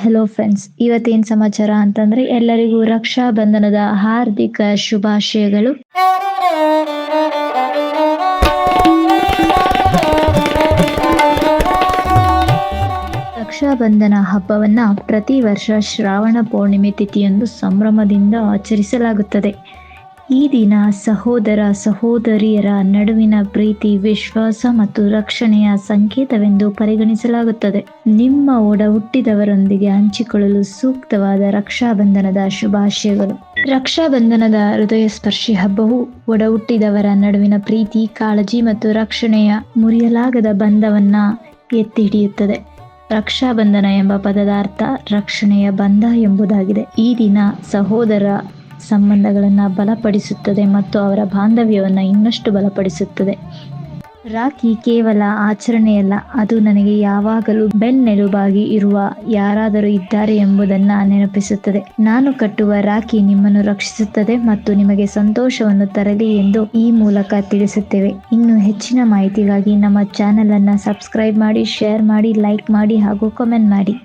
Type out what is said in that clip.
Hello friends ಇವತ್ತೇನ್ ಸಮಾಚಾರ ಅಂತಂದ್ರೆ ಎಲ್ಲರಿಗೂ ರಕ್ಷಾ ಬಂಧನದ ಹಾರ್ದಿಕ ಶುಭಾಶಯಗಳು. ರಕ್ಷಾಬಂಧನ ಹಬ್ಬವನ್ನ ಪ್ರತಿ ವರ್ಷ ಶ್ರಾವಣ ಪೌರ್ಣಿಮೆ ತಿಥಿಯಂದು ಸಂಭ್ರಮದಿಂದ ಆಚರಿಸಲಾಗುತ್ತದೆ. ಈ ದಿನ ಸಹೋದರ ಸಹೋದರಿಯರ ನಡುವಿನ ಪ್ರೀತಿ, ವಿಶ್ವಾಸ ಮತ್ತು ರಕ್ಷಣೆಯ ಸಂಕೇತವೆಂದು ಪರಿಗಣಿಸಲಾಗುತ್ತದೆ. ನಿಮ್ಮ ಒಡ ಹುಟ್ಟಿದವರೊಂದಿಗೆ ಹಂಚಿಕೊಳ್ಳಲು ಸೂಕ್ತವಾದ ರಕ್ಷಾಬಂಧನದ ಶುಭಾಶಯಗಳು. ರಕ್ಷಾಬಂಧನದ ಹೃದಯ ಸ್ಪರ್ಶಿ ಹಬ್ಬವು ಒಡ ಹುಟ್ಟಿದವರ ನಡುವಿನ ಪ್ರೀತಿ, ಕಾಳಜಿ ಮತ್ತು ರಕ್ಷಣೆಯ ಮುರಿಯಲಾಗದ ಬಂಧವನ್ನ ಎತ್ತಿ ಹಿಡಿಯುತ್ತದೆ ರಕ್ಷಾಬಂಧನ ಎಂಬ ಪದದ ಅರ್ಥ ರಕ್ಷಣೆಯ ಬಂಧ ಎಂಬುದಾಗಿದೆ. ಈ ದಿನ ಸಹೋದರ ಸಂಬಂಧಗಳನ್ನು ಬಲಪಡಿಸುತ್ತದೆ ಮತ್ತು ಅವರ ಬಾಂಧವ್ಯವನ್ನು ಇನ್ನಷ್ಟು ಬಲಪಡಿಸುತ್ತದೆ. ರಾಖಿ ಕೇವಲ ಆಚರಣೆಯಲ್ಲ, ಅದು ನನಗೆ ಯಾವಾಗಲೂ ಬೆನ್ನೆಲುಬಾಗಿ ಇರುವ ಯಾರಾದರೂ ಇದ್ದಾರೆ ಎಂಬುದನ್ನು ನೆನಪಿಸುತ್ತದೆ. ನಾನು ಕಟ್ಟುವ ರಾಖಿ ನಿಮ್ಮನ್ನು ರಕ್ಷಿಸುತ್ತದೆ ಮತ್ತು ನಿಮಗೆ ಸಂತೋಷವನ್ನು ತರಲಿ ಎಂದು ಈ ಮೂಲಕ ತಿಳಿಸುತ್ತೇವೆ. ಇನ್ನು ಹೆಚ್ಚಿನ ಮಾಹಿತಿಗಾಗಿ ನಮ್ಮ ಚಾನೆಲ್ ಅನ್ನು ಸಬ್ಸ್ಕ್ರೈಬ್ ಮಾಡಿ, ಶೇರ್ ಮಾಡಿ, ಲೈಕ್ ಮಾಡಿ ಹಾಗೂ ಕಮೆಂಟ್ ಮಾಡಿ.